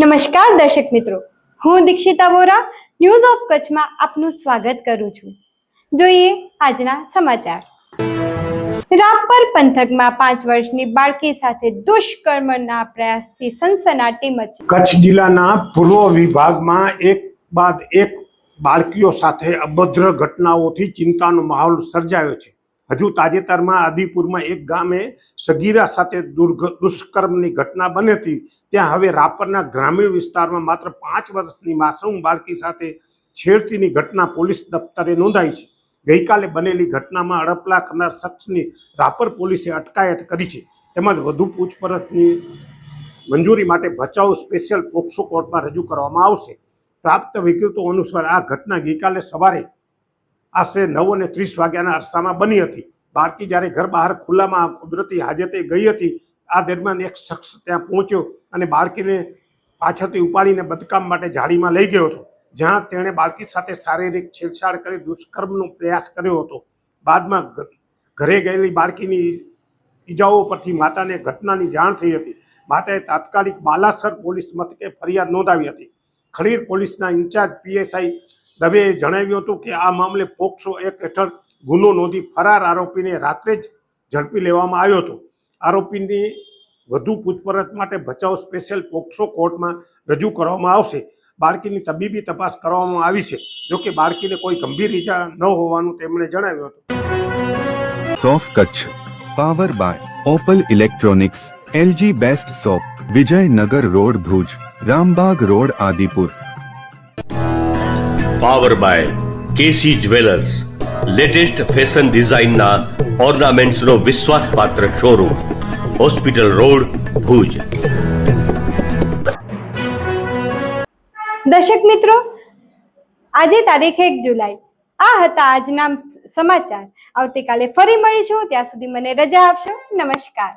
નમસ્કાર દર્શક મિત્રો. હું દીક્ષિતા વોરા ન્યૂઝ ઓફ કચ્છમાં આપનું સ્વાગત કરું છું. જોઈએ આજના સમાચાર. રાપર પંથકમાં પાંચ વર્ષની બાળકી સાથે દુષ્કર્મના પ્રયાસથી સનસનાટી મચી. કચ્છ જિલ્લાના પૂર્વ વિભાગમાં એક બાદ એક બાળકીઓ સાથે અભદ્ર ઘટનાઓથી ચિંતાનો માહોલ સર્જાયો છે. હજુ તાજેતરમાં આદિપુરમાં એક ગામે સગીરા સાથે દુષ્કર્મની ઘટના બની હતી. ત્યાં હવે રાપરના ગ્રામીણ વિસ્તારમાં માત્ર પાંચ વર્ષની માસૂમ બાળકી સાથે છેડતીની ઘટના પોલીસ દફતરે નોંધાઈ છે. ગઈકાલે બનેલી ઘટનામાં અડપલા કરનાર શખ્સની રાપર પોલીસે અટકાયત કરી છે. તેમજ વધુ પૂછપરછની મંજૂરી માટે ભચાઉ સ્પેશિયલ પોક્સો કોર્ટમાં રજૂ કરવામાં આવશે. પ્રાપ્ત વિગતો અનુસાર આ ઘટના ગઈકાલે સવારે આશરે નવ અને ત્રીસ વાગ્યાના અરસામાં બની હતી. બાળકી જ્યારે ઘર બહાર ખુલ્લામાં કુદરતી હાજતે ગઈ હતી, આ દરમિયાન એક શખ્સ ત્યાં પહોંચ્યો અને બાળકીને પાછળથી ઉપાડીને બદકામ માટે જાળીમાં લઈ ગયો હતો, જ્યાં તેણે બાળકી સાથે શારીરિક છેડછાડ કરી દુષ્કર્મનો પ્રયાસ કર્યો હતો. બાદમાં ઘરે ગયેલી બાળકીની ઈજાઓ પરથી માતાને ઘટનાની જાણ થઈ હતી. માતાએ તાત્કાલિક બાલાસર પોલીસ મથકે ફરિયાદ નોંધાવી હતી. ખડીર પોલીસના ઇન્ચાર્જ પીએસઆઈ દવેએ જણાવ્યું હતું કે આ મામલે પોક્સો એક હેઠળ ગુનો નોંધી ફરાર આરોપીને રાત્રે જ ઝડપી લેવામાં આવ્યો હતો. આરોપીની વધુ પૂછપરછ માટે ભચાઉ સ્પેશિયલ પોક્સો કોર્ટમાં રજૂ કરવામાં આવશે. બાળકીની તબીબી તપાસ કરવામાં આવી છે. જોકે બાળકીને કોઈ ગંભીર ઈજા ન હોવાનું તેમણે જણાવ્યું હતું. સોફ Kutch, power by Opal electronics, LG best shop, Vijaynagar road Bhuj, Rambag road Adipur. Power by KC jewellers latest fashion ડિઝાઇનના ઓર્નામેન્ટ્સનો વિશ્વાસપાત્ર શોરૂમ હોસ્પિટલ રોડ ભુજ દર્શક મિત્રો, આજે તારીખ એક જુલાઈ. આ હતા આજના સમાચાર. આવતીકાલે ફરી મળીશું. ત્યાં સુધી મને રજા આપશો. નમસ્કાર.